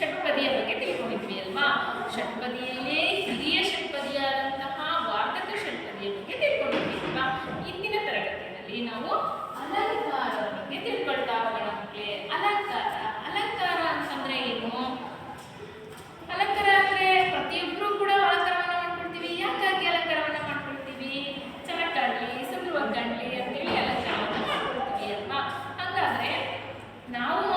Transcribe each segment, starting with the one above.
ಷಟ್ಪದಿಯ ಬಗ್ಗೆ ತಿಳ್ಕೊಂಡಿದ್ವಿ ಅಲ್ವಾ? ಷಟ್ಪದಿಯಲ್ಲೇ ಹಿರಿಯ ಷಟ್ಪದಿಯಾದಂತಹ ವಾರ್ಧಕ ಷಟ್ಪದಿಯ ಬಗ್ಗೆ ತಿಳ್ಕೊಂಡಿದ್ವಿ ಅಲ್ವಾ? ಇಂದಿನ ತರಗತಿಯಲ್ಲಿ ನಾವು ಅಲಂಕಾರ ಬಗ್ಗೆ ತಿಳ್ಕೊಳ್ತಾ ಹೋಗೋಣ ಅಲಂಕಾರ ಅಲಂಕಾರ ಅಂತಂದ್ರೆ ಏನು? ಅಲಂಕಾರ ಅಂದ್ರೆ ಪ್ರತಿಯೊಬ್ಬರು ಕೂಡ ಅಲಂಕಾರವನ್ನು ಮಾಡ್ಕೊಳ್ತೀವಿ. ಯಾಕಾಗಿ ಅಲಂಕಾರವನ್ನ ಮಾಡ್ಕೊಳ್ತೀವಿ? ಚೆನ್ನಾಗಿ ಕಾಣಲಿ ಸುಂದರವಾಗಿ ಕಾಣಲಿ ಅಂತೇಳಿ ಮಾಡ್ಕೊಳ್ತೀವಿ ಅಲ್ವಾ? ಹಂಗಾದ್ರೆ ನಾವು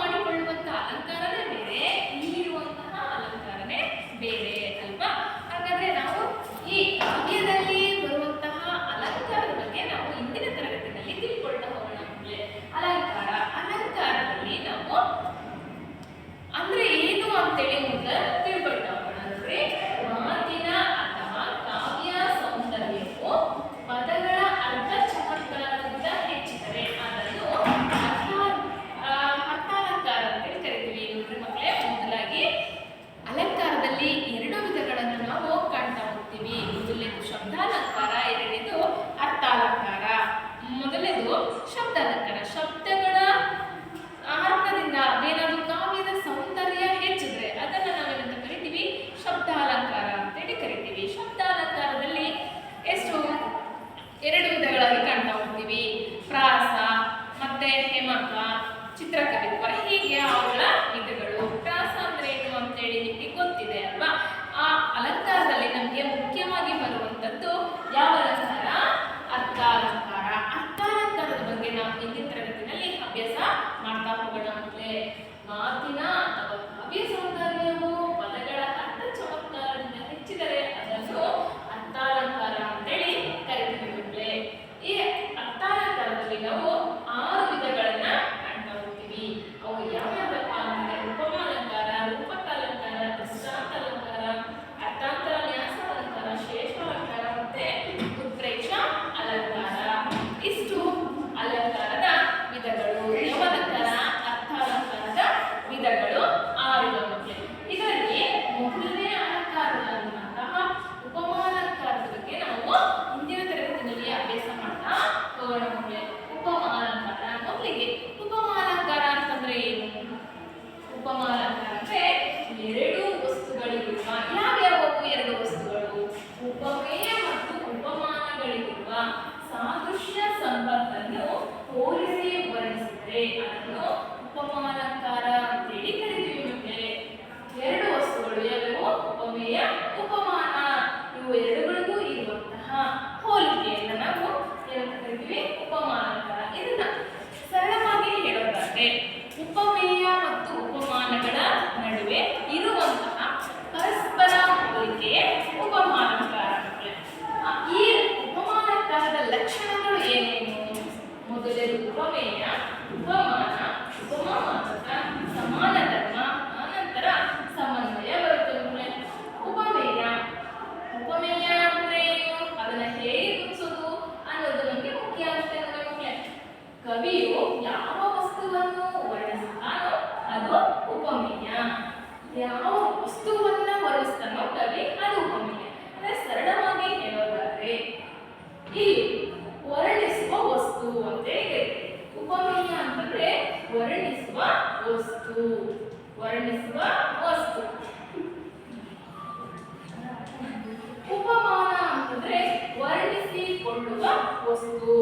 వస్తూ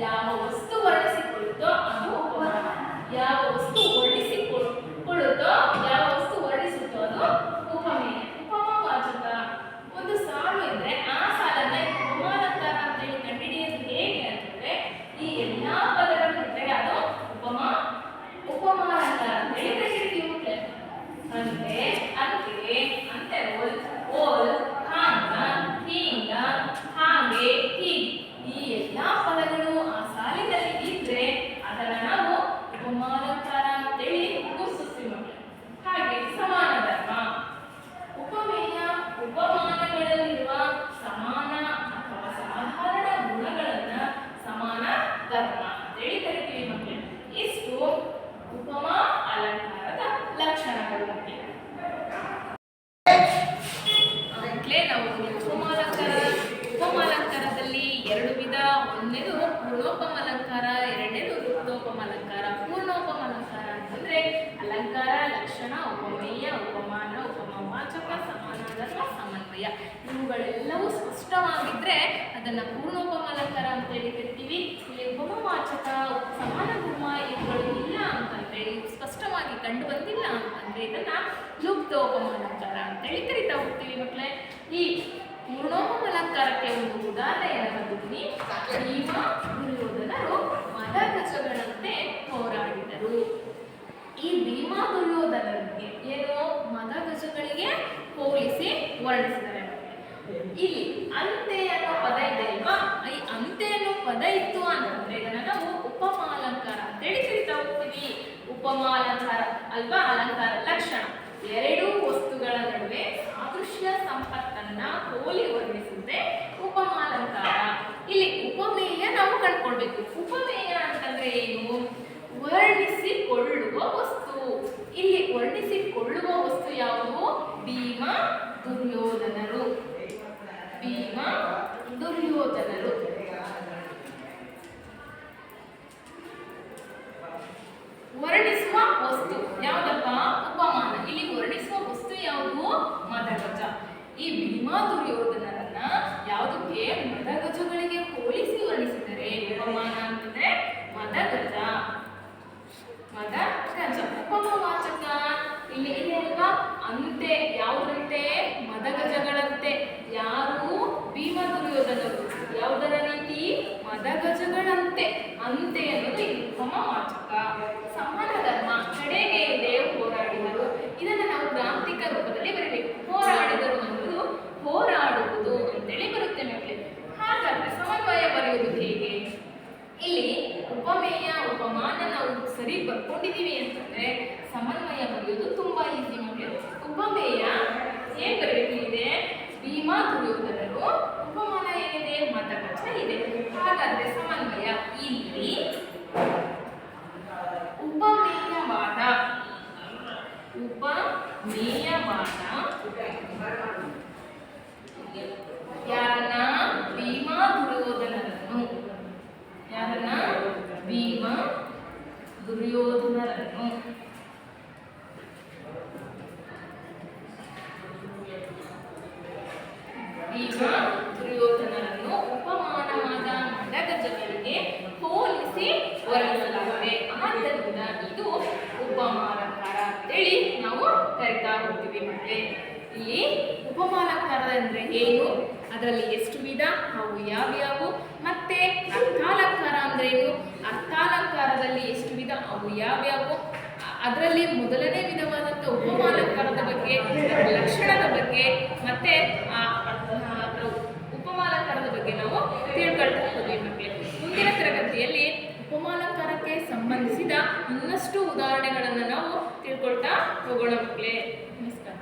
యామ వస్తూ ಅಲಂಕಾರ ಎರಡನೇದು ರುಪ್ದೋಪಮ ಅಲಂಕಾರ ಅಂತಂದ್ರೆ ಅಲಂಕಾರ ಲಕ್ಷಣ ಉಪಮೇಯ ಉಪಮಾನ ಉಪಮವಾಚಕ ಸಮಾನ ಸಮನ್ವಯ. ಇವುಗಳೆಲ್ಲವೂ ಸ್ಪಷ್ಟವಾಗಿದ್ರೆ ಅದನ್ನ ಪೂರ್ಣೋಪಮ ಅಲಂಕಾರ ಅಂತ ಹೇಳಿ ಕರಿತೀವಿ. ಇಲ್ಲಿ ಉಪಮವಾಚಕ ಸಮಾನ ಉಪಮ ಇವುಗಳು ಇಲ್ಲ ಅಂತಂದ್ರೆ ಸ್ಪಷ್ಟವಾಗಿ ಕಂಡು ಬಂದಿಲ್ಲ ಅಂತಂದ್ರೆ ಇದನ್ನ ಲುಪ್ತೋಪಮಾಲಂಕಾರ ಅಂತ ಹೇಳಿ ಕರಿತಾ ಹೋಗ್ತೀವಿ ಮಕ್ಕಳೇ ಈ ಪೂರ್ಣೋಪಮ ಅಲಂಕಾರಕ್ಕೆ ಒಂದು ಉದಾಹರಣೆ ಬಂದಿದ್ದೀನಿ ಭೀಮ ದುರ್ಯೋಧನರು ಮದಗಜಗಳಂತೆ ಹೋರಾಡಿದರು. ಈ ಭೀಮ ದುರ್ಯೋಧನಿಗೆ ಏನು ಮದಗಜಗಳಿಗೆ ಹೋಲಿಸಿ ವರ್ಣಿಸಿದರೆ. ಇಲ್ಲಿ ಅಂತೆ ಅನ್ನೋ ಪದ ಇದೆ ಅಲ್ವಾ? ಈ ಅಂತೆ ಅನ್ನೋ ಪದ ಇತ್ತು ಅಂತಂದ್ರೆ ನಾವು ಉಪಮಾಲಂಕಾರ ಅಂತೇಳಿ ಕರಿತಾ ಹೋಗ್ತೀವಿ. ಉಪಮಾಲಂಕಾರ ಅಲ್ವಾ? ಅಲಂಕಾರ, ಲಕ್ಷಣ. ಎರಡು ವಸ್ತುಗಳ ನಡುವೆ ಸಾದೃಶ್ಯ ಸಂಪತ್ತನ್ನ ಹೋಲಿ ವರ್ಣಿಸುತ್ತೆ ಉಪಮಾಲಂಕಾರ ಇಲ್ಲಿ ಉಪಮೇಯ ನಾವು ಕಂಡ್ಕೊಳ್ಬೇಕು ಉಪಮೇಯ ಅಂತಂದ್ರೆ ಏನು? ವರ್ಣಿಸಿಕೊಳ್ಳುವ ವಸ್ತು ಇಲ್ಲಿ ವರ್ಣಿಸಿಕೊಳ್ಳುವ ವಸ್ತು ಯಾವುದು ಭೀಮ ದುರ್ಯೋಧನರು ಭೀಮ ದುರ್ಯೋಧನರು ವರ್ಣಿಸುವ ವಸ್ತು ಯಾವುದಪ್ಪ ಉಪಮಾನ ಇಲ್ಲಿ ವರ್ಣಿಸುವ ವಸ್ತು ಯಾವುದು ಮದಗಜ ಈ ಭೀಮಾ ದುರ್ಯೋಧನರನ್ನ ಯಾವುದಕ್ಕೆ ಮದಗಜಗಳಿಗೆ ಹೋಲಿಸಿ ವರ್ಣಿಸಿದರೆ ಉಪಮಾನ ಅಂತಂದ್ರೆ ಮದಗಜ ಮದಗಜ ಉಪಮವಾಚಕ ಇಲ್ಲಿ ಇದೆ ಅಲ್ವಾ ಅಂತೆ ಯಾವುದಂತೆ? ಮದಗಜಗಳಂತೆ. ಯಾರು ಭೀಮ ದುರ್ಯೋಧನರು ಯಾವುದರ ರೀತಿ? ಮದಗಜಗಳಂತೆ. ಅಂತೆ ಅನ್ನೋದು ಇಲ್ಲಿ ಉತ್ತಮ ಸಮಾನ ಧರ್ಮ ಕಡೆಗೆ ಇದೆ ಹೋರಾಡಿದರು ಇದನ್ನ ನಾವು ಗ್ರಾಂಥಿಕ ರೂಪದಲ್ಲಿ ಬರೀಬೇಕು ಹೋರಾಡಿದರು ಅನ್ನೋದು ಹೋರಾಡುವುದು ಅಂತೇಳಿ ಬರುತ್ತೆ ಮಕ್ಕಳೇ ಹಾಗಾದ್ರೆ ಸಮನ್ವಯ ಬರೆಯುವುದು ಹೇಗೆ ಇಲ್ಲಿ ಉಪಮೇಯ ಉಪಮಾನ ನಾವು ಸರಿ ಬರ್ಕೊಂಡಿದೀವಿ ಅಂತಂದ್ರೆ ಸಮನ್ವಯ ಬರೆಯೋದು ತುಂಬಾ ಈಸಿ ಮಕ್ಕಳು ಉಪಮೇಯ ಏನ್ ಬರಬೇಕಿದೆ ಭೀಮಾ ದುರ್ಯೋಧನರು ಉಪಮಾನ ಏನಿದೆ ಮತಗಜ ಇದೆ ಹಾಗಾದ್ರೆ ಸಮನ್ವಯ ಇಲ್ಲಿ ಉಪಮೇಯವಾದ ಉಪಮೇಯವಾದ ಯಾರನ್ನ ಭೀಮಾ ದುರ್ಯೋಧನರನ್ನು ಯಾರನ್ನ ಭೀಮ ದುರ್ಯೋಧನರನ್ನು ಭೀಮ ದುರ್ಯೋಧನರನ್ನು ಉಪಮಾನವಾದ ಮದಗಜಗಳಿಗೆ ಹೋಲಿಸಿ ವರ್ಣಿಸಲಾಗಿದೆ. ಆದ್ದರಿಂದ ಇದು ಉಪಮಾಲಂಕಾರ ಅಂತೇಳಿ ನಾವು ಕರಿತಾ ಹೋಗ್ತೀವಿ ಮತ್ತೆ. ಇಲ್ಲಿ ಉಪಮಾಲಂಕಾರ ಅಂದ್ರೆ ಏನು? ಅದರಲ್ಲಿ ಎಷ್ಟು ವಿಧ? ಅವು ಯಾವ್ಯಾವು? ಮತ್ತೆ ಅರ್ಥಾಲಂಕಾರ ಅಂದ್ರೆ ಏನು? ಅರ್ಥಾಲಂಕಾರದಲ್ಲಿ ಎಷ್ಟು ವಿಧ? ಅವು ಯಾವ್ಯಾವು? ಅದರಲ್ಲಿ ಮೊದಲನೇ ವಿಧವಾದಂಥ ಉಪಮಾಲಂಕಾರದ ಬಗ್ಗೆ ಲಕ್ಷಣದ ಬಗ್ಗೆ, ಮತ್ತೆ ಆ ಆ ಅದ್ರ ಉಪಮಾಲಂಕಾರದ ಬಗ್ಗೆ ನಾವು ತಿಳ್ಕೊಳ್ತಾ ಹೋದ್ವಿ ಮಕ್ಕಳೇ ಮುಂದಿನ ತರಗತಿಯಲ್ಲಿ ಉಪಮಾಲಂಕಾರಕ್ಕೆ ಸಂಬಂಧಿಸಿದ ಇನ್ನಷ್ಟು ಉದಾಹರಣೆಗಳನ್ನು ನಾವು ತಿಳ್ಕೊಳ್ತಾ ಹೋಗೋಣ ಮಕ್ಕಳೇ. ನಮಸ್ಕಾರ.